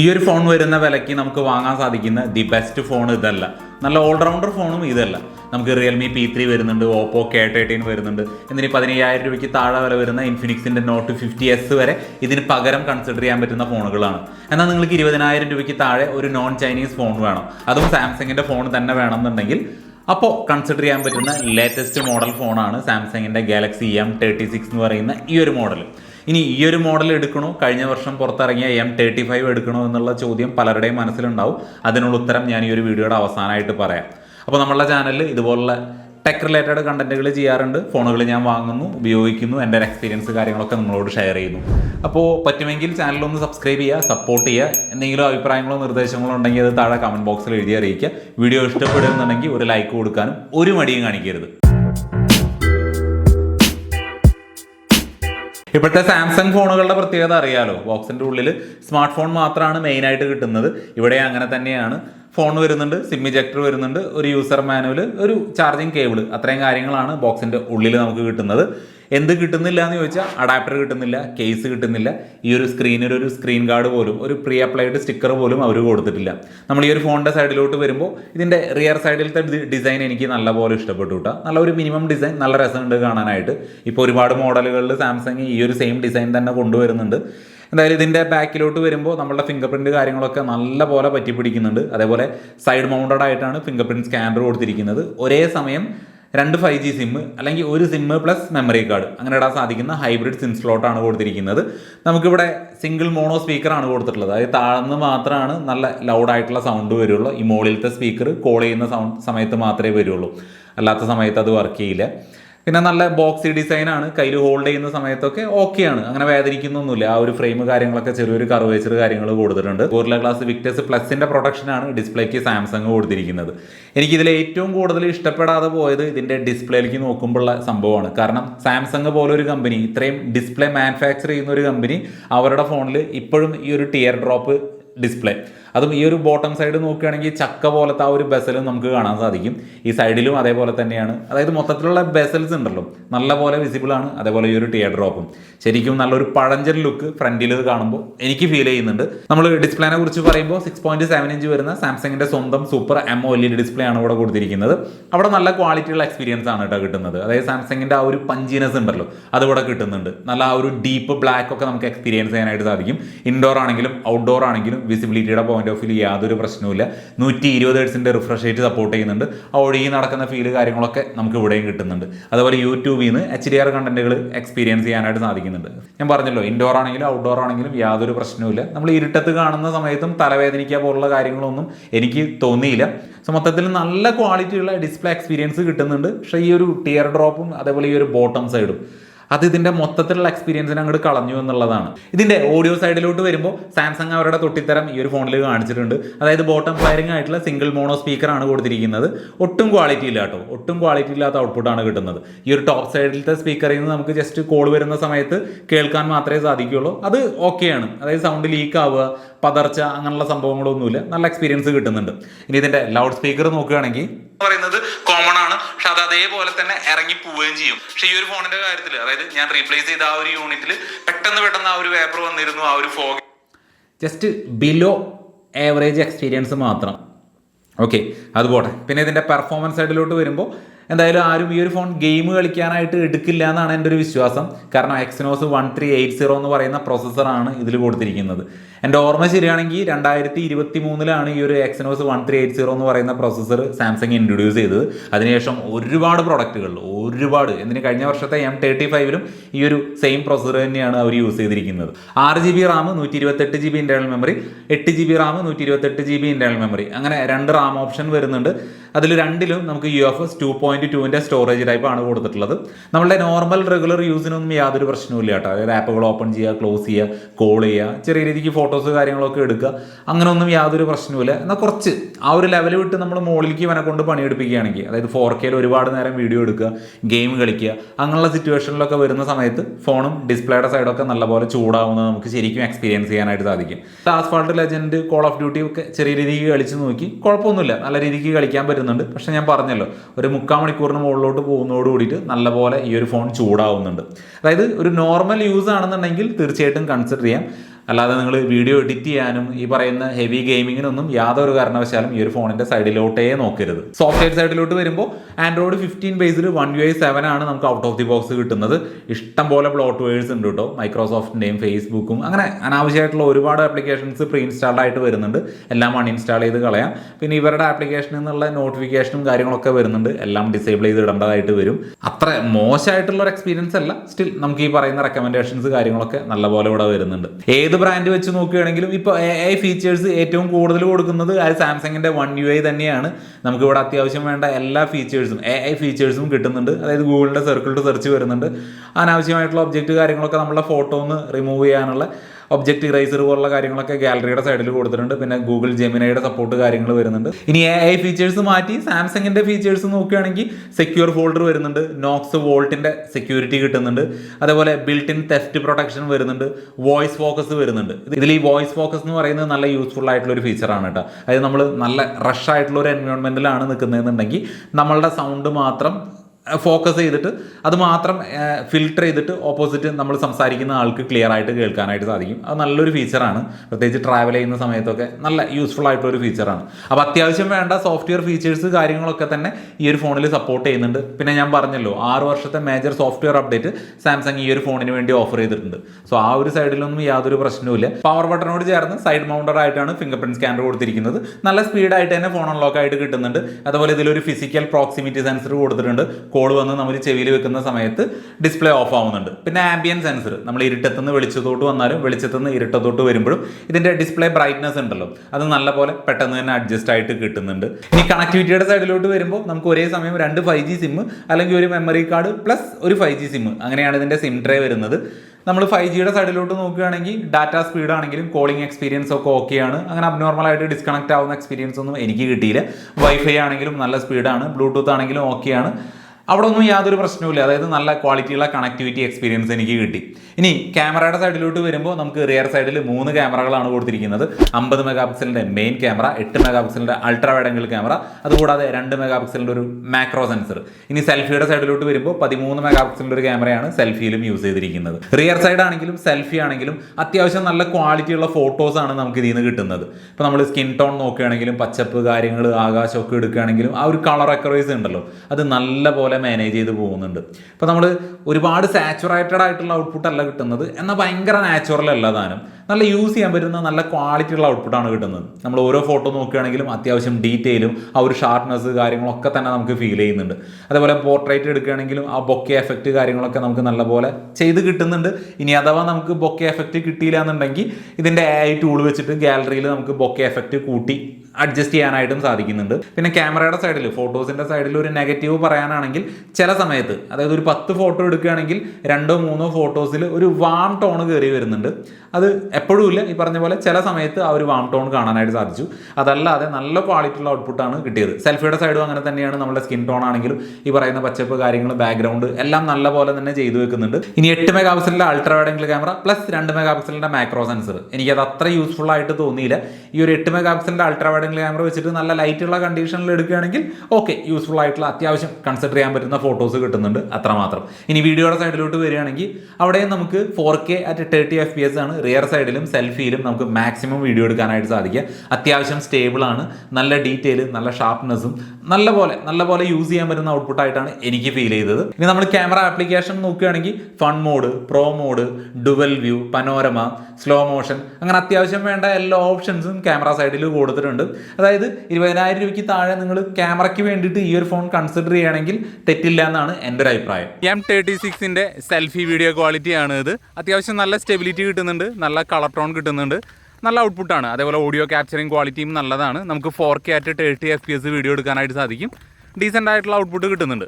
ഈ ഒരു ഫോൺ വരുന്ന വിലയ്ക്ക് നമുക്ക് വാങ്ങാൻ സാധിക്കുന്ന ദി ബെസ്റ്റ് ഫോൺ ഇതല്ല. നല്ല ഓൾറൗണ്ടർ ഫോണും ഇതല്ല. നമുക്ക് റിയൽമി പി ത്രീ വരുന്നുണ്ട് ഓപ്പോ കെ തേർട്ടീൻ വരുന്നുണ്ട്. എന്നിട്ട് പതിനയ്യായിരം രൂപയ്ക്ക് താഴെ വില വരുന്ന ഇൻഫിനിക്സിന്റെ നോട്ട് ഫിഫ്റ്റി എസ് വരെ ഇതിന് പകരം കൺസിഡർ ചെയ്യാൻ പറ്റുന്ന ഫോണുകളാണ് എന്നാൽ നിങ്ങൾക്ക് ഇരുപതിനായിരം രൂപയ്ക്ക് താഴെ ഒരു നോൺ ചൈനീസ് ഫോൺ വേണം. അതും സാംസങ്ങിന്റെ ഫോൺ തന്നെ വേണമെന്നുണ്ടെങ്കിൽ അപ്പോൾ കൺസിഡർ ചെയ്യാൻ പറ്റുന്ന ലേറ്റസ്റ്റ് മോഡൽ ഫോണാണ് സാംസങ്ങിന്റെ ഗാലക്സി എം തേർട്ടി സിക്സ് എന്ന് പറയുന്ന ഈ ഒരു മോഡൽ ഇനി ഈ ഒരു മോഡൽ എടുക്കണോ? കഴിഞ്ഞ വർഷം പുറത്തിറങ്ങിയ എം തേർട്ടി ഫൈവ് എടുക്കണോ എന്നുള്ള ചോദ്യം പലരുടെയും മനസ്സിലുണ്ടാവും. അതിനുള്ള ഉത്തരം ഞാൻ ഈ ഒരു വീഡിയോയുടെ അവസാനമായിട്ട് പറയാം. അപ്പോൾ നമ്മളുടെ ചാനലിൽ ഇതുപോലുള്ള ടെക് റിലേറ്റഡ് കണ്ടന്റുകൾ ചെയ്യാറുണ്ട്. ഫോണുകൾ ഞാൻ വാങ്ങുന്നു ഉപയോഗിക്കുന്നു എന്റെ എക്സ്പീരിയൻസ് കാര്യങ്ങളൊക്കെ നിങ്ങളോട് ഷെയർ ചെയ്യുന്നു. അപ്പോൾ പറ്റുമെങ്കിൽ ചാനലൊന്ന് സബ്സ്ക്രൈബ് ചെയ്യുക സപ്പോർട്ട് ചെയ്യുക. എന്തെങ്കിലും അഭിപ്രായങ്ങളോ നിർദ്ദേശങ്ങളോ ഉണ്ടെങ്കിൽ അത് താഴെ കമന്റ് ബോക്സിൽ എഴുതി അറിയിക്കുക. വീഡിയോ ഇഷ്ടപ്പെടുന്നുണ്ടെങ്കിൽ ഒരു ലൈക്ക് കൊടുക്കാനും ഒരു മടിയും കാണിക്കരുത്. ഇപ്പോഴത്തെ സാംസങ് ഫോണുകളുടെ പ്രത്യേകത അറിയാലോ. ബോക്സിന്റെ ഉള്ളിൽ സ്മാർട്ട് ഫോൺ മാത്രമാണ് മെയിനായിട്ട് കിട്ടുന്നത്. ഇവിടെ അങ്ങനെ തന്നെയാണ്. ഫോൺ വരുന്നുണ്ട് സിം ഇജക്ടർ വരുന്നുണ്ട് ഒരു യൂസർ മാനുവൽ ഒരു ചാർജിങ് കേബിൾ അത്രയും കാര്യങ്ങളാണ് ബോക്സിന്റെ ഉള്ളിൽ നമുക്ക് കിട്ടുന്നത്. എന്ത് കിട്ടുന്നില്ല എന്ന് ചോദിച്ചാൽ അഡാപ്റ്റർ കിട്ടുന്നില്ല കേസ് കിട്ടുന്നില്ല. ഈ ഒരു സ്ക്രീനിൽ ഒരു സ്ക്രീൻ ഗാർഡ് പോലും ഒരു പ്രീ അപ്ലൈഡ് സ്റ്റിക്കർ പോലും അവർ കൊടുത്തിട്ടില്ല. നമ്മൾ ഈ ഒരു ഫോണിന്റെ സൈഡിലോട്ട് വരുമ്പോൾ ഇതിന്റെ റിയർ സൈഡിലത്തെ ഡിസൈൻ എനിക്ക് നല്ലപോലെ ഇഷ്ടപ്പെട്ടു കേട്ടോ നല്ല ഒരു മിനിമം ഡിസൈൻ നല്ല രസമുണ്ട് കാണാനായിട്ട്. ഇപ്പോൾ ഒരുപാട് മോഡലുകളിൽ സാംസങ് ഈ ഒരു സെയിം ഡിസൈൻ തന്നെ കൊണ്ടുവരുന്നുണ്ട്. എന്തായാലും ഇതിന്റെ ബാക്കിലോട്ട് വരുമ്പോൾ നമ്മളുടെ ഫിംഗർ പ്രിന്റ് കാര്യങ്ങളൊക്കെ നല്ല പോലെ പറ്റി പിടിക്കുന്നുണ്ട് അതേപോലെ സൈഡ് മൗണ്ടഡ് ആയിട്ടാണ് ഫിംഗർ പ്രിന്റ് സ്കാനർ കൊടുത്തിരിക്കുന്നത്. ഒരേ സമയം രണ്ട് ഫൈവ് ജി സിമ്മ് അല്ലെങ്കിൽ ഒരു സിമ്മ് പ്ലസ് മെമ്മറി കാർഡ് അങ്ങനെ ഇടാൻ സാധിക്കുന്ന ഹൈബ്രിഡ് സിം സ്ലോട്ടാണ് കൊടുത്തിരിക്കുന്നത്. നമുക്കിവിടെ സിംഗിൾ മോണോ സ്പീക്കറാണ് കൊടുത്തിട്ടുള്ളത്. അതായത് താഴ്ന്ന് മാത്രമാണ് നല്ല ലൗഡായിട്ടുള്ള സൗണ്ട് വരുള്ളൂ. ഈ മുകളിലത്തെ സ്പീക്കർ കോൾ ചെയ്യുന്ന സൗണ്ട് സമയത്ത് മാത്രമേ വരുള്ളൂ. അല്ലാത്ത സമയത്ത് അത് വർക്ക് ചെയ്യില്ല. പിന്നെ നല്ല ബോക്സി ഡിസൈനാണ് കയ്യിൽ ഹോൾഡ് ചെയ്യുന്ന സമയത്തൊക്കെ ഓക്കെയാണ് അങ്ങനെ വേദനിക്കുന്നൊന്നുമില്ല. ആ ഒരു ഫ്രെയിം കാര്യങ്ങളൊക്കെ ചെറിയൊരു കർവേച്ചർ കാര്യങ്ങൾ കൊടുത്തിട്ടുണ്ട്. ഗോറില ഗ്ലാസ് വിക്ടേഴ്സ് പ്ലസിന്റെ പ്രൊഡക്ഷൻ ആണ് ഡിസ്പ്ലേക്ക് സാംസങ് കൊടുത്തിരിക്കുന്നത്. എനിക്ക് എനിക്കിതിൽ ഏറ്റവും കൂടുതൽ ഇഷ്ടപ്പെടാതെ പോയത് ഇതിന്റെ ഡിസ്പ്ലേയിലേക്ക് നോക്കുമ്പോഴുള്ള സംഭവമാണ്. കാരണം സാംസങ് പോലെ ഒരു കമ്പനി ഇത്രയും ഡിസ്പ്ലേ മാനുഫാക്ചർ ചെയ്യുന്ന ഒരു കമ്പനി അവരുടെ ഫോണിൽ ഇപ്പോഴും ഈ ഒരു ടിയർ ഡ്രോപ്പ് ഡിസ്പ്ലേ അതും ഈ ഒരു ബോട്ടം സൈഡ് നോക്കുകയാണെങ്കിൽ ചക്ക പോലത്തെ ആ ഒരു ബെസലും നമുക്ക് കാണാൻ സാധിക്കും. ഈ സൈഡിലും അതേപോലെ തന്നെയാണ്. അതായത് മൊത്തത്തിലുള്ള ബെസൽസ് ഉണ്ടല്ലോ. നല്ല പോലെ വിസിബിൾ ആണ്. അതേപോലെ ഈ ഒരു ടിയർ ഡ്രോപ്പും ശരിക്കും നല്ലൊരു പഴഞ്ചൻ ലുക്ക് ഫ്രണ്ടിൽ ഇത് കാണുമ്പോൾ എനിക്ക് ഫീൽ ചെയ്യുന്നുണ്ട്. നമ്മൾ ഡിസ്പ്ലേനെ കുറിച്ച് പറയുമ്പോൾ സിക്സ് പോയിന്റ് സെവൻ ഇഞ്ച് വരുന്ന സാംസങ്ങിന്റെ സ്വന്തം super M O L E display ആണ് ഇവിടെ കൊടുത്തിരിക്കുന്നത്. അവിടെ നല്ല ക്വാളിറ്റിയുള്ള എക്സ്പീരിയൻസ് ആണ് കേട്ടോ കിട്ടുന്നത്. അതായത് സാംസങ്ങിന്റെ ആ ഒരു പഞ്ചിനസ് ഉണ്ടല്ലോ അത് ഇവിടെ കിട്ടുന്നുണ്ട്. നല്ല ആ ഒരു ഡീപ്പ് ബ്ലാക്ക് ഒക്കെ നമുക്ക് എക്സ്പീരിയൻസ് ചെയ്യാനായിട്ട് സാധിക്കും. ഇൻഡോർ ആണെങ്കിലും ഔട്ട്ഡോർ ആണെങ്കിലും വിസിബിലിറ്റിയുടെ പോയിന്റ് ഓഫ് വ്യൂ യാതൊരു പ്രശ്നവുമില്ല. നൂറ്റി ഇരുപത് ഹെഡ്സിന്റെ റിഫ്രഷ് റേറ്റ് സപ്പോർട്ട് ചെയ്യുന്നുണ്ട്. ആ ഒഴുകി നടക്കുന്ന ഫീൽ കാര്യങ്ങളൊക്കെ നമുക്ക് ഇവിടെയും കിട്ടുന്നുണ്ട്. അതുപോലെ യൂട്യൂബിൽ നിന്ന് എച്ച് ഡി ആർ കണ്ടന്റുകൾ എക്സ്പീരിയൻസ് ചെയ്യാനായിട്ട് സാധിക്കുന്നുണ്ട്. ഞാൻ പറഞ്ഞല്ലോ ഇൻഡോർ ആണെങ്കിലും ഔട്ട്ഡോർ ആണെങ്കിലും യാതൊരു പ്രശ്നവുമില്ല. നമ്മൾ ഇരുട്ടത്ത് കാണുന്ന സമയത്തും തലവേദനിക്കുക പോലുള്ള കാര്യങ്ങളൊന്നും എനിക്ക് തോന്നിയില്ല. സോ മൊത്തത്തിൽ നല്ല ക്വാളിറ്റിയുള്ള ഡിസ്പ്ലേ എക്സ്പീരിയൻസ് കിട്ടുന്നുണ്ട്. പക്ഷേ ഈ ഒരു ടിയർ ഡ്രോപ്പും അതേപോലെ ഈ ഒരു ബോട്ടം സൈഡും അത് ഇതിന്റെ മൊത്തത്തിലുള്ള എക്സ്പീരിയൻസിനെ അങ്ങോട്ട് കളഞ്ഞു എന്നുള്ളതാണ്. ഇതിന്റെ ഓഡിയോ സൈഡിലോട്ട് വരുമ്പോൾ സാംസങ് അവരുടെ തൊട്ടിത്തരം ഈ ഒരു ഫോണിൽ കാണിച്ചിട്ടുണ്ട്. അതായത് ബോട്ടം ഫയറിംഗ് ആയിട്ടുള്ള സിംഗിൾ മോണോ സ്പീക്കർ ആണ് കൊടുത്തിരിക്കുന്നത്. ഒട്ടും ക്വാളിറ്റി ഇല്ല കേട്ടോ. ഒട്ടും ക്വാളിറ്റി ഇല്ലാത്ത ഔട്ട്പുട്ടാണ് കിട്ടുന്നത്. ഈ ഒരു ടോപ്പ് സൈഡിലത്തെ സ്പീക്കറിൽ നിന്ന് നമുക്ക് ജസ്റ്റ് കോൾ വരുന്ന സമയത്ത് കേൾക്കാൻ മാത്രമേ സാധിക്കുകയുള്ളൂ. അത് ഓക്കെയാണ് അതായത് സൗണ്ട് ലീക്ക് ആവുക പതർച്ച അങ്ങനെയുള്ള സംഭവങ്ങളൊന്നുമില്ല. നല്ല എക്സ്പീരിയൻസ് കിട്ടുന്നുണ്ട്. ഇനി ഇതിന്റെ ലൗഡ് സ്പീക്കർ നോക്കുകയാണെങ്കിൽ പറയുന്നത് കോമൺ ആണ് പക്ഷെ അത് അതേപോലെ തന്നെ ഇറങ്ങി പോവുകയും ചെയ്യും. പക്ഷെ ഈ ഒരു ഫോണിന്റെ കാര്യത്തിൽ അതായത് ഞാൻ റീപ്ലേസ് ചെയ്ത ആ ഒരു യൂണിറ്റിൽ പെട്ടെന്ന് പെട്ടെന്ന് ആ ഒരു പേപ്പർ വന്നിരുന്നു ആ ഒരു fog just below average experience മാത്രം. ഓക്കെ അതുപോലെ പിന്നെ ഇതിന്റെ പെർഫോമൻസ് സൈഡിലോട്ട് വരുമ്പോൾ എന്തായാലും ആരും ഈ ഒരു ഫോൺ ഗെയിം കളിക്കാനായിട്ട് എടുക്കില്ല എന്നാണ് എന്റെ ഒരു വിശ്വാസം. കാരണം Exynos one three eight zero എന്ന് പറയുന്ന പ്രോസസ്സറാണ് ഇതിൽ കൊടുത്തിരിക്കുന്നത്. എന്റെ ഓർമ്മ ശരിയാണെങ്കിൽ രണ്ടായിരത്തി ഇരുപത്തി മൂന്നിലാണ് ഈ ഒരു Exynos one three eight zero എന്ന് പറയുന്ന പ്രോസസ്സർ സാംസങ് ഇൻട്രൊഡ്യൂസ് ചെയ്തത്. അതിനുശേഷം ഒരുപാട് പ്രൊഡക്റ്റുകൾ ഒരുപാട്. എന്തിന് കഴിഞ്ഞ വർഷത്തെ എം തേർട്ടി ഫൈവിലും ഈ ഒരു സെയിം പ്രോസസ്സർ തന്നെയാണ് അവർ യൂസ് ചെയ്തിരിക്കുന്നത്. ആറ് ജി ബി റാം നൂറ്റി ഇരുപത്തെട്ട് ജി ബി ഇന്റേണൽ മെമ്മറി എട്ട് ജി ബി റാം നൂറ്റി ഇരുപത്തെട്ട് ജി ബി ഇന്റേണൽ മെമ്മറി അങ്ങനെ രണ്ട് റാം ഓപ്ഷൻ വരുന്നുണ്ട്. അതിൽ രണ്ടിലും നമുക്ക് U F S two point ടുവിന്റെ സ്റ്റോറേജ് ടൈപ്പ് ആണ് കൊടുത്തിട്ടുള്ളത്. നമ്മുടെ നോർമൽ റെഗുലർ യൂസിനൊന്നും യാതൊരു പ്രശ്നവുമില്ല കേട്ടോ. അതായത് ആപ്പുകൾ ഓപ്പൺ ചെയ്യുക ക്ലോസ് ചെയ്യുക കോൾ ചെയ്യുക ചെറിയ രീതിക്ക് ഫോട്ടോസ് കാര്യങ്ങളൊക്കെ എടുക്കുക അങ്ങനെയൊന്നും യാതൊരു പ്രശ്നവുമില്ല എന്നാൽ കുറച്ച് ആ ഒരു ലെവൽ വിട്ട് നമ്മൾ മുകളിലേക്ക് ഇവനെ കൊണ്ട് പണിയെടുപ്പിക്കുകയാണെങ്കിൽ അതായത് ഫോർ കെയിൽ ഒരുപാട് നേരം വീഡിയോ എടുക്കുക ഗെയിം കളിക്കുക അങ്ങനെയുള്ള സിറ്റുവേഷനിലൊക്കെ വരുന്ന സമയത്ത് ഫോണും ഡിസ്പ്ലേയുടെ സൈഡൊക്കെ നല്ലപോലെ ചൂടാവുന്നത് നമുക്ക് ശരിക്കും എക്സ്പീരിയൻസ് ചെയ്യാനായിട്ട് സാധിക്കും. Asphalt Legend call of duty ഒക്കെ ചെറിയ രീതിക്ക് കളിച്ച് നോക്കി കുഴപ്പമൊന്നുമില്ല. നല്ല രീതിക്ക് കളിക്കാൻ പറ്റുന്നുണ്ട് പക്ഷെ ഞാൻ പറഞ്ഞല്ലോ ഒരു മുക്കാൽ മണിക്കൂറിന് മുകളിലോട്ട് പോകുന്നതോട് കൂടിയിട്ട് നല്ലപോലെ ഈ ഒരു ഫോൺ ചൂടാവുന്നുണ്ട്. അതായത് ഒരു നോർമൽ യൂസ് ആണെന്നുണ്ടെങ്കിൽ തീർച്ചയായിട്ടും കൺസിഡർ ചെയ്യാം. അല്ലാതെ നിങ്ങൾ വീഡിയോ എഡിറ്റ് ചെയ്യാനും ഈ പറയുന്ന ഹെവി ഗെയിമിങ്ങിനൊന്നും യാതൊരു കാരണവശാലും ഈ ഒരു ഫോണിന്റെ സൈഡിലോട്ടേ നോക്കരുത്. സോഫ്റ്റ്വെയർ സൈഡിലോട്ട് വരുമ്പോൾ ആൻഡ്രോയിഡ് ഫിഫ്റ്റീൻ ബേസിൽ വൺ യു ഐ സെവൻ ആണ് നമുക്ക് ഔട്ട് ഓഫ് ദി ബോക്സ് കിട്ടുന്നത്. ഇഷ്ടം പോലെ ബ്ലോട്ട് വേഴ്സ് ഉണ്ട് കേട്ടോ മൈക്രോസോഫ്റ്റിന്റെയും ഫേസ്ബുക്കും അങ്ങനെ അനാവശ്യമായിട്ടുള്ള ഒരുപാട് ആപ്ലിക്കേഷൻസ് പ്രീ ഇൻസ്റ്റാൾഡ് ആയിട്ട് വരുന്നുണ്ട്. എല്ലാം അൺഇൻസ്റ്റാൾ ചെയ്ത് കളയാം. പിന്നെ ഇവരുടെ ആപ്ലിക്കേഷനിൽ നിന്നുള്ള നോട്ടിഫിക്കേഷനും കാര്യങ്ങളൊക്കെ വരുന്നുണ്ട്. എല്ലാം ഡിസേബിൾ ചെയ്ത് ഇടേണ്ടതായിട്ട് വരും. അത്ര മോശമായിട്ടുള്ള ഒരു എക്സ്പീരിയൻസ് അല്ല. സ്റ്റിൽ നമുക്ക് ഈ പറയുന്ന റെക്കമെൻഡേഷൻസ് കാര്യങ്ങളൊക്കെ നല്ലപോലെ ഇവിടെ വരുന്നുണ്ട്. ഏത് ബ്രാൻഡ് വെച്ച് നോക്കുകയാണെങ്കിലും ഇപ്പോൾ എ ഐ ഫീച്ചേഴ്സ് ഏറ്റവും കൂടുതൽ കൊടുക്കുന്നത് അത് സാംസങ്ങിന്റെ വൺ യു ഐ തന്നെയാണ്. നമുക്കിവിടെ അത്യാവശ്യം വേണ്ട എല്ലാ ഫീച്ചേഴ്സും എ ഐ ഫീച്ചേഴ്സും കിട്ടുന്നുണ്ട്. അതായത് ഗൂഗിളിന്റെ സർക്കിൾ സെർച്ച് വരുന്നുണ്ട്. അനാവശ്യമായിട്ടുള്ള ഒബ്ജക്റ്റ് കാര്യങ്ങളൊക്കെ നമ്മളുടെ ഫോട്ടോ ഒന്ന് റിമൂവ് ചെയ്യാനുള്ള ഒബ്ജക്റ്റ് ഇറൈസർ പോലുള്ള കാര്യങ്ങളൊക്കെ ഗാലറിയുടെ സൈഡിൽ കൊടുത്തിട്ടുണ്ട്. പിന്നെ ഗൂഗിൾ ജെമിനയുടെ സപ്പോർട്ട് കാര്യങ്ങൾ വരുന്നുണ്ട്. ഇനി എ ഐ ഫീച്ചേഴ്സ് മാറ്റി സാംസങ്ങിന്റെ ഫീച്ചേഴ്സ് നോക്കുകയാണെങ്കിൽ സെക്യൂർ ഫോൾഡർ വരുന്നുണ്ട്. നോക്സ് വോൾട്ടിന്റെ സെക്യൂരിറ്റി കിട്ടുന്നുണ്ട്. അതേപോലെ ബിൽറ്റ് ഇൻ തെഫ്റ്റ് പ്രൊട്ടക്ഷൻ വരുന്നുണ്ട്. വോയിസ് ഫോക്കസ് വരുന്നുണ്ട്. ഇതിൽ ഈ വോയിസ് ഫോക്കസ് എന്ന് പറയുന്നത് നല്ല യൂസ്ഫുൾ ആയിട്ടുള്ള ഒരു ഫീച്ചറാണ് കേട്ടോ. അതായത് നമ്മൾ നല്ല റഷ് ആയിട്ടുള്ള ഒരു എൻവയോൺമെന്റിലാണ് നിൽക്കുന്നതെന്നുണ്ടെങ്കിൽ നമ്മളുടെ സൗണ്ട് മാത്രം ഫോക്കസ് ചെയ്തിട്ട് അത് മാത്രം ഫിൽട്ടർ ചെയ്തിട്ട് ഓപ്പോസിറ്റ് നമ്മൾ സംസാരിക്കുന്ന ആൾക്ക് ക്ലിയർ ആയിട്ട് കേൾക്കാനായിട്ട് സാധിക്കും. അത് നല്ലൊരു ഫീച്ചറാണ് പ്രത്യേകിച്ച് ട്രാവൽ ചെയ്യുന്ന സമയത്തൊക്കെ നല്ല യൂസ്ഫുൾ ആയിട്ടുള്ള ഒരു ഫീച്ചറാണ് അപ്പോൾ അത്യാവശ്യം വേണ്ട സോഫ്റ്റ്വെയർ ഫീച്ചേഴ്സ് കാര്യങ്ങളൊക്കെ തന്നെ ഈ ഒരു ഫോണിൽ സപ്പോർട്ട് ചെയ്യുന്നുണ്ട്. പിന്നെ ഞാൻ പറഞ്ഞല്ലോ ആറ് വർഷത്തെ മേജർ സോഫ്റ്റ്വെയർ അപ്ഡേറ്റ് സാംസങ് ഈ ഒരു ഫോണിന് വേണ്ടി ഓഫർ ചെയ്തിട്ടുണ്ട്. സോ ആ ഒരു സൈഡിലൊന്നും യാതൊരു പ്രശ്നവുമില്ല പവർ ബട്ടണോട് ചേർന്ന് സൈഡ് മൗണ്ടർ ആയിട്ടാണ് ഫിംഗർ പ്രിന്റ് സ്കാനർ കൊടുത്തിരിക്കുന്നത്. നല്ല സ്പീഡായിട്ട് തന്നെ ഫോൺ അൺലോക്ക് ആയിട്ട് കിട്ടുന്നുണ്ട്. അതുപോലെ ഇതിലൊരു ഫിസിക്കൽ പ്രോക്സിമിറ്റി സെൻസർ കൊടുത്തിട്ടുണ്ട്. കോൾ വന്ന് നമ്മൾ ചെവിയിൽ വെക്കുന്ന സമയത്ത് ഡിസ്പ്ലേ ഓഫ് ആവുന്നുണ്ട്. പിന്നെ ആംബിയൻ സെൻസർ നമ്മൾ ഇരുട്ടത്തുനിന്ന് വെളിച്ചത്തോട്ട് വന്നാലും വെളിച്ചത്തുനിന്ന് ഇരുട്ടത്തോട്ട് വരുമ്പോഴും ഇതിന്റെ ഡിസ്പ്ലേ ബ്രൈറ്റ്നസ് ഉണ്ടല്ലോ. അത് നല്ലപോലെ പെട്ടെന്ന് തന്നെ അഡ്ജസ്റ്റ് ആയിട്ട് കിട്ടുന്നുണ്ട്. ഇനി കണക്ടിവിറ്റിയുടെ സൈഡിലോട്ട് വരുമ്പോൾ നമുക്ക് ഒരേ സമയം രണ്ട് ഫൈവ് ജി സിമ്മ് അല്ലെങ്കിൽ ഒരു മെമ്മറി കാർഡ് പ്ലസ് ഒരു ഫൈവ് ജി സിമ്മ് അങ്ങനെയാണ് ഇതിന്റെ സിം ട്രേ വരുന്നത്. നമ്മൾ ഫൈവ് ജിയുടെ സൈഡിലോട്ട് നോക്കുകയാണെങ്കിൽ ഡാറ്റ സ്പീഡ് ആണെങ്കിലും കോളിംഗ് എക്സ്പീരിയൻസ് ഒക്കെ ഓക്കെയാണ് അങ്ങനെ അബ്നോർമൽ ആയിട്ട് ഡിസ്കണക്ട് ആവുന്ന എക്സ്പീരിയൻസ് ഒന്നും എനിക്ക് കിട്ടിയില്ല. വൈഫൈ ആണെങ്കിലും നല്ല സ്പീഡാണ് ബ്ലൂടൂത്ത് ആണെങ്കിലും ഓക്കെയാണ് അവിടെ ഒന്നും യാതൊരു പ്രശ്നവുമില്ല. അതായത് നല്ല ക്വാളിറ്റിയുള്ള കണക്ടിവിറ്റി എക്സ്പീരിയൻസ് എനിക്ക് കിട്ടി. ഇനി ക്യാമറയുടെ സൈഡിലോട്ട് വരുമ്പോൾ നമുക്ക് റിയർ സൈഡിൽ മൂന്ന് ക്യാമറകളാണ് കൊടുത്തിരിക്കുന്നത്. അമ്പത് മെഗാ പിക്സലിന്റെ മെയിൻ ക്യാമറ എട്ട് മെഗാ പിക്സലിന്റെ അൾട്രാ വൈഡ് ആംഗിൾ ക്യാമറ അതുകൂടാതെ രണ്ട് മെഗാ പിക്സലിന്റെ ഒരു മാക്രോ സെൻസർ ഇനി സെൽഫിയുടെ സൈഡിലോട്ട് വരുമ്പോൾ പതിമൂന്ന് മെഗാ പിക്സലിന്റെ ഒരു ക്യാമറയാണ് സെൽഫിയിലും യൂസ് ചെയ്തിരിക്കുന്നത്. റിയർ സൈഡ് ആണെങ്കിലും സെൽഫി ആണെങ്കിലും അത്യാവശ്യം നല്ല ക്വാളിറ്റിയുള്ള ഫോട്ടോസ് ആണ് നമുക്ക് ഇതിൽ നിന്ന് കിട്ടുന്നത്. ഇപ്പോൾ നമ്മൾ സ്കിൻ ടോൺ നോക്കുകയാണെങ്കിലും പച്ചപ്പ് കാര്യങ്ങൾ ആകാശമൊക്കെ എടുക്കുകയാണെങ്കിലും ആ ഒരു കളർ അക്രൈസ് ഉണ്ടല്ലോ. അത് നല്ല മാനേജ് ചെയ്ത് പോകുന്നുണ്ട്. ഇപ്പോൾ നമ്മൾ ഒരുപാട് സാച്ചുറേറ്റഡ് ആയിട്ടുള്ള ഔട്ട്പുട്ട് അല്ല കിട്ടുന്നത്. എന്നാൽ ഭയങ്കര നാച്ചുറൽ അല്ല താനും. നല്ല യൂസ് ചെയ്യാൻ പറ്റുന്ന നല്ല ക്വാളിറ്റി ഉള്ള ഔട്ട്പുട്ടാണ് കിട്ടുന്നത്. നമ്മൾ ഓരോ ഫോട്ടോ നോക്കുകയാണെങ്കിലും അത്യാവശ്യം ഡീറ്റെയിലും ആ ഒരു ഷാർപ്നെസ് കാര്യങ്ങളൊക്കെ തന്നെ നമുക്ക് ഫീൽ ചെയ്യുന്നുണ്ട്. അതേപോലെ പോർട്രേറ്റ് എടുക്കുകയാണെങ്കിലും ആ ബൊക്കെ എഫക്റ്റ് കാര്യങ്ങളൊക്കെ നമുക്ക് നല്ലപോലെ ചെയ്ത് കിട്ടുന്നുണ്ട്. ഇനി അഥവാ നമുക്ക് ബൊക്കെ എഫക്റ്റ് കിട്ടിയില്ല എന്നുണ്ടെങ്കിൽ ഇതിന്റെ എ ഐ ടൂൾ വെച്ചിട്ട് ഗാലറിയിൽ നമുക്ക് ബൊക്കെ എഫക്റ്റ് കൂട്ടി അഡ്ജസ്റ്റ് ചെയ്യാനായിട്ടും സാധിക്കുന്നുണ്ട്. പിന്നെ ക്യാമറയുടെ സൈഡിൽ ഫോട്ടോസിന്റെ സൈഡിൽ ഒരു നെഗറ്റീവ് പറയാനാണെങ്കിൽ ചില സമയത്ത് അതായത് ഒരു പത്ത് ഫോട്ടോ എടുക്കുകയാണെങ്കിൽ രണ്ടോ മൂന്നോ ഫോട്ടോസിൽ ഒരു വാം ടോൺ കയറി വരുന്നുണ്ട്. അത് എപ്പോഴും ഇല്ല. ഈ പറഞ്ഞ പോലെ ചില സമയത്ത് ആ ഒരു വാം ടോൺ കാണാനായിട്ട് സാധിച്ചു. അതല്ലാതെ നല്ല ക്വാളിറ്റി ഉള്ള ഔട്ട്പുട്ടാണ് കിട്ടിയത്. സെൽഫിയുടെ സൈഡും അങ്ങനെ തന്നെയാണ് നമ്മുടെ സ്കിൻ ടോൺ ആണെങ്കിലും ഈ പറയുന്ന പച്ചപ്പ് കാര്യങ്ങൾ ബാക്ക്ഗ്രൗണ്ട് എല്ലാം നല്ല പോലെ തന്നെ ചെയ്തു വെക്കുന്നുണ്ട്. ഇനി എട്ട് mega പിക്സലിന്റെ ultra wide angle camera plus രണ്ട് മെഗാ പിക്സലിന്റെ മാക്രോ സെൻസർ എനിക്കത് അത്ര യൂസ്ഫുൾ ആയിട്ട് തോന്നിയില്ല. ഈ ഒരു എട്ട് മെഗാ പിക്സലിന്റെ അൾട്രാ വൈഡ് ആംഗിൾ ക്യാമറ വെച്ചിട്ട് നല്ല ലൈറ്റ് ഉള്ള കണ്ടീഷനിൽ എടുക്കുകയാണെങ്കിൽ ഓക്കെ യൂസ്ഫുൾ ആയിട്ടുള്ള അത്യാവശ്യം കൺസിഡർ ചെയ്യാൻ പറ്റുന്ന ഫോട്ടോസ് കിട്ടുന്നുണ്ട് അത്രമാത്രം. ഇനി വീഡിയോയുടെ സൈഡിലോട്ട് വരികയാണെങ്കിൽ അവിടെയും നമുക്ക് four K at thirty F P S ആണ്. റിയർ സൈഡിലും സെൽഫിയിലും നമുക്ക് മാക്സിമം വീഡിയോ എടുക്കാനായിട്ട് സാധിക്കുക. അത്യാവശ്യം സ്റ്റേബിൾ ആണ്. നല്ല ഡീറ്റെയിൽ നല്ല ഷാർപ്നെസ്സും നല്ല പോലെ നല്ല പോലെ യൂസ് ചെയ്യാൻ പറ്റുന്ന ഔട്ട്പുട്ട് ആയിട്ടാണ് എനിക്ക് ഫീൽ ചെയ്തത്. ഇനി നമ്മൾ ക്യാമറ ആപ്ലിക്കേഷൻ നോക്കുകയാണെങ്കിൽ fun mode pro mode dual view panorama slow motion അങ്ങനെ അത്യാവശ്യം വേണ്ട എല്ലാ ഓപ്ഷൻസും ക്യാമറ സൈഡിൽ കൊടുത്തിട്ടുണ്ട്. അതായത് ഇരുപതിനായിരം രൂപയ്ക്ക് താഴെ നിങ്ങൾ ക്യാമറയ്ക്ക് വേണ്ടിയിട്ട് ഈ ഒരു ഫോൺ കൺസിഡർ ചെയ്യുകയാണെങ്കിൽ തെറ്റില്ല എന്നാണ് എന്റെ ഒരു അഭിപ്രായം. എം തേർട്ടി സിക്സിന്റെ സെൽഫി വീഡിയോ ക്വാളിറ്റി ആണ് ഇത്. അത്യാവശ്യം നല്ല സ്റ്റെബിലിറ്റി കിട്ടുന്നുണ്ട് നല്ല കളർ ടോൺ കിട്ടുന്നുണ്ട് നല്ല ഔട്ട്പുട്ടാണ് അതേപോലെ ഓഡിയോ ക്യാപ്ചറിങ് ക്വാളിറ്റിയും നല്ലതാണ്. നമുക്ക് four K at thirty F P S video എടുക്കാനായിട്ട് സാധിക്കും. ഡീസന്റ് ആയിട്ടുള്ള ഔട്ട്പുട്ട് കിട്ടുന്നുണ്ട്.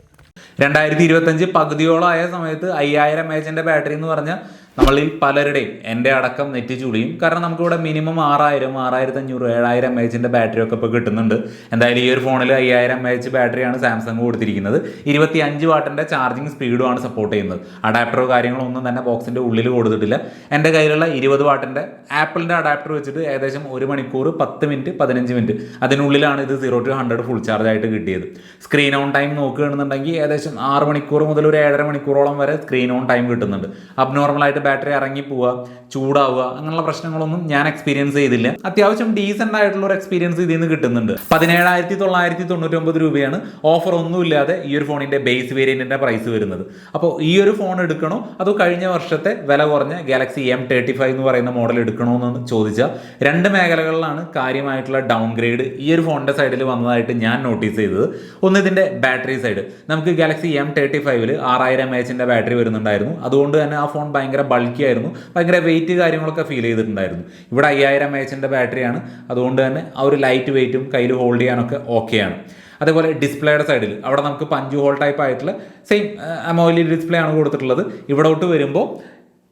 രണ്ടായിരത്തി ഇരുപത്തഞ്ച് പകുതിയോളം ആയ സമയത്ത് അയ്യായിരം എച്ചിന്റെ ബാറ്ററി എന്ന് പറഞ്ഞാൽ നമ്മളിൽ പലരുടെയും എന്റെ അടക്കം നെറ്റ് ചുളിയും കാരണം നമുക്കിവിടെ മിനിമം ആറായിരം ആറായിരത്തി അഞ്ഞൂറ് ഏഴായിരം എം എച്ചിന്റെ ബാറ്ററി ഒക്കെ ഇപ്പോൾ കിട്ടുന്നുണ്ട്. എന്തായാലും ഈ ഒരു ഫോണിൽ അയ്യായിരം എം എച്ച് ബാറ്ററിയാണ് സാംസങ് കൊടുത്തിരിക്കുന്നത്. ഇരുപത്തി അഞ്ച് വാട്ടിന്റെ ചാർജിങ് സ്പീഡുമാണ് സപ്പോർട്ട് ചെയ്യുന്നത്. അഡാപ്റ്ററോ കാര്യങ്ങളോ ഒന്നും തന്നെ ബോക്സിന്റെ ഉള്ളിൽ കൊടുത്തിട്ടില്ല. എന്റെ കയ്യിലുള്ള ഇരുപത് വാട്ടിന്റെ ആപ്പിളിന്റെ അഡാപ്റ്റർ വെച്ചിട്ട് ഏകദേശം ഒരു മണിക്കൂർ പത്ത് മിനിറ്റ് പതിനഞ്ച് മിനിറ്റ് അതിനുള്ളിലാണ് ഇത് zero to hundred full charge ആയിട്ട് കിട്ടിയത്. സ്ക്രീൻ ഓൺ ടൈം നോക്കുകയാണെന്നുണ്ടെങ്കിൽ ഏകദേശം ആറ് മണിക്കൂർ മുതൽ ഒരു ഏഴര മണിക്കൂറോളം വരെ സ്ക്രീൻ ഓൺ ടൈം കിട്ടുന്നുണ്ട്. അബ്നോർമലായിട്ട് ബാറ്ററി ഇറങ്ങി പോവുക ചൂടാവുക അങ്ങനെയുള്ള പ്രശ്നങ്ങളൊന്നും ഞാൻ എക്സ്പീരിയൻസ് ചെയ്തില്ല. അത്യാവശ്യം ഡീസെന്റ് ആയിട്ടുള്ള ഒരു എക്സ്പീരിയൻസ് ഇതിൽ നിന്ന് കിട്ടുന്നുണ്ട്. പതിനേഴായിരത്തി തൊള്ളായിരത്തി തൊണ്ണൂറ്റൊമ്പത് രൂപയാണ് ഓഫർ ഒന്നുമില്ലാതെ ഈ ഒരു ഫോണിന്റെ ബേസ് വേരിയന്റിന്റെ പ്രൈസ് വരുന്നത്. അപ്പോൾ ഈ ഒരു ഫോൺ എടുക്കണോ? അതോ കഴിഞ്ഞ വർഷത്തെ വില കുറഞ്ഞ ഗാലക്സി എം തേർട്ടി ഫൈവ് എന്ന് പറയുന്ന മോഡൽ എടുക്കണോ എന്ന് ചോദിച്ചാൽ രണ്ട് മേഖലകളിലാണ് കാര്യമായിട്ടുള്ള ഡൗൺ ഗ്രേഡ് ഈ ഒരു ഫോണിന്റെ സൈഡിൽ വന്നതായിട്ട് ഞാൻ നോട്ടീസ് ചെയ്തത്. ഒന്ന് ഇതിന്റെ ബാറ്ററി സൈഡ് നമുക്ക് ഗാലക്സി എം തേർട്ടി ഫൈവിൽ ആറായിരം എം ബാറ്ററി വരുന്നുണ്ടായിരുന്നു. അതുകൊണ്ട് തന്നെ ആ ഫോൺ ഭയങ്കര ബൾക്കി ആയിരുന്നു. ഭയങ്കര വെയിറ്റ് കാര്യങ്ങളൊക്കെ ഫീൽ ചെയ്തിട്ടുണ്ടായിരുന്നു. ഇവിടെ അയ്യായിരം എച്ച് എന്റെ ബാറ്ററിയാണ് അതുകൊണ്ട് തന്നെ ആ ഒരു ലൈറ്റ് വെയിറ്റും കയ്യിൽ ഹോൾഡ് ചെയ്യാനൊക്കെ ഓക്കെയാണ് അതേപോലെ ഡിസ്പ്ലേയുടെ സൈഡിൽ അവിടെ നമുക്ക് പഞ്ച് ഹോൾ ടൈപ്പ് ആയിട്ടുള്ള സെയിം അമോലി ഡിസ്പ്ലേ ആണ് കൊടുത്തിട്ടുള്ളത്. ഇവിടോട്ട് വരുമ്പോൾ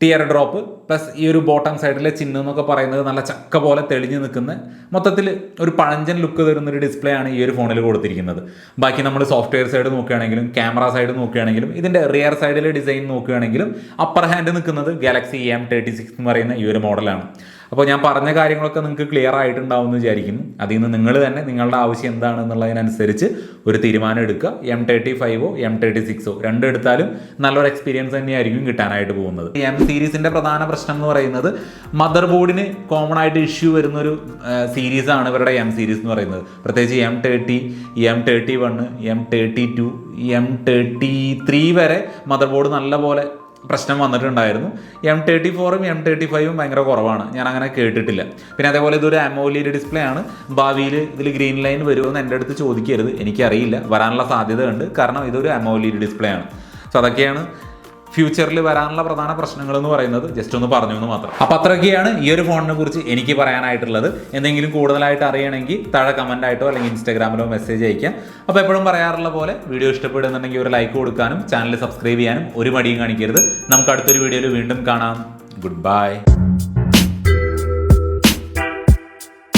ടിയർ ഡ്രോപ്പ് പ്ലസ് ഈ ഒരു ബോട്ടം സൈഡിലെ ചിഹ്നം എന്നൊക്കെ പറയുന്നത് നല്ല ചക്ക പോലെ തെളിഞ്ഞു നിൽക്കുന്ന മൊത്തത്തിൽ ഒരു പഴഞ്ചൻ ലുക്ക് തരുന്നൊരു ഡിസ്പ്ലേ ആണ് ഈ ഒരു ഫോണിൽ കൊടുത്തിരിക്കുന്നത്. ബാക്കി നമ്മൾ സോഫ്റ്റ്വെയർ സൈഡ് നോക്കുകയാണെങ്കിലും ക്യാമറ സൈഡ് നോക്കുകയാണെങ്കിലും ഇതിന്റെ റിയർ സൈഡിലെ ഡിസൈൻ നോക്കുകയാണെങ്കിലും അപ്പർ ഹാൻഡ് നിൽക്കുന്നത് ഗാലക്സി എം തേർട്ടി സിക്സ് എന്ന് പറയുന്ന ഈ ഒരു മോഡലാണ് അപ്പോൾ ഞാൻ പറഞ്ഞ കാര്യങ്ങളൊക്കെ നിങ്ങൾക്ക് ക്ലിയർ ആയിട്ടുണ്ടാവും എന്ന് വിചാരിക്കുന്നു. അതിൽ നിന്ന് നിങ്ങൾ തന്നെ നിങ്ങളുടെ ആവശ്യം എന്താണെന്നുള്ളതിനനുസരിച്ച് ഒരു തീരുമാനം എടുക്കുക. എം തേർട്ടി ഫൈവോ എം തേർട്ടി സിക്സോ രണ്ടും എടുത്താലും നല്ലൊരു എക്സ്പീരിയൻസ് തന്നെയായിരിക്കും കിട്ടാനായിട്ട് പോകുന്നത്. എം സീരീസിന്റെ പ്രധാന പ്രശ്നം എന്ന് പറയുന്നത് മദർ ബോർഡിന് കോമൺ ആയിട്ട് ഇഷ്യൂ വരുന്നൊരു സീരീസാണ് ഇവരുടെ എം സീരീസ് എന്ന് പറയുന്നത്. പ്രത്യേകിച്ച് M thirty M thirty one M thirty two M thirty three വരെ മദർ ബോർഡ് നല്ലപോലെ പ്രശ്നം വന്നിട്ടുണ്ടായിരുന്നു. എം തേർട്ടി ഫോറും എം തേർട്ടി ഫൈവും ഭയങ്കര കുറവാണ്. ഞാൻ അങ്ങനെ കേട്ടിട്ടില്ല. പിന്നെ അതേപോലെ ഇതൊരു അമോലിയുടെ ഡിസ്പ്ലേ ആണ്. ഭാവിയിൽ ഇതിൽ ഗ്രീൻ ലൈൻ വരുമെന്ന് എന്റെ അടുത്ത് ചോദിക്കരുത്. എനിക്കറിയില്ല. വരാനുള്ള സാധ്യത ഉണ്ട് കാരണം ഇതൊരു അമോലിയുടെ ഡിസ്പ്ലേ ആണ്. സോ അതൊക്കെയാണ് ഫ്യൂച്ചറിൽ വരാനുള്ള പ്രധാന പ്രശ്നങ്ങൾ എന്ന് പറയുന്നത് ജസ്റ്റ് ഒന്ന് പറഞ്ഞു എന്ന് മാത്രം. അപ്പോൾ അത്രയൊക്കെയാണ് ഈ ഒരു ഫോണിനെ കുറിച്ച് എനിക്ക് പറയാനായിട്ടുള്ളത്. എന്തെങ്കിലും കൂടുതലായിട്ട് അറിയണമെങ്കിൽ താഴെ കമന്റ് ആയിട്ടോ അല്ലെങ്കിൽ ഇൻസ്റ്റാഗ്രാമിലോ മെസ്സേജ് അയക്കാം അപ്പോൾ എപ്പോഴും പറയാറുള്ള പോലെ വീഡിയോ ഇഷ്ടപ്പെടുന്നുണ്ടെങ്കിൽ ഒരു ലൈക്ക് കൊടുക്കാനും ചാനൽ സബ്സ്ക്രൈബ് ചെയ്യാനും ഒരു മടിയും കാണിക്കരുത്. നമുക്ക് അടുത്തൊരു വീഡിയോയിൽ വീണ്ടും കാണാം. Good bye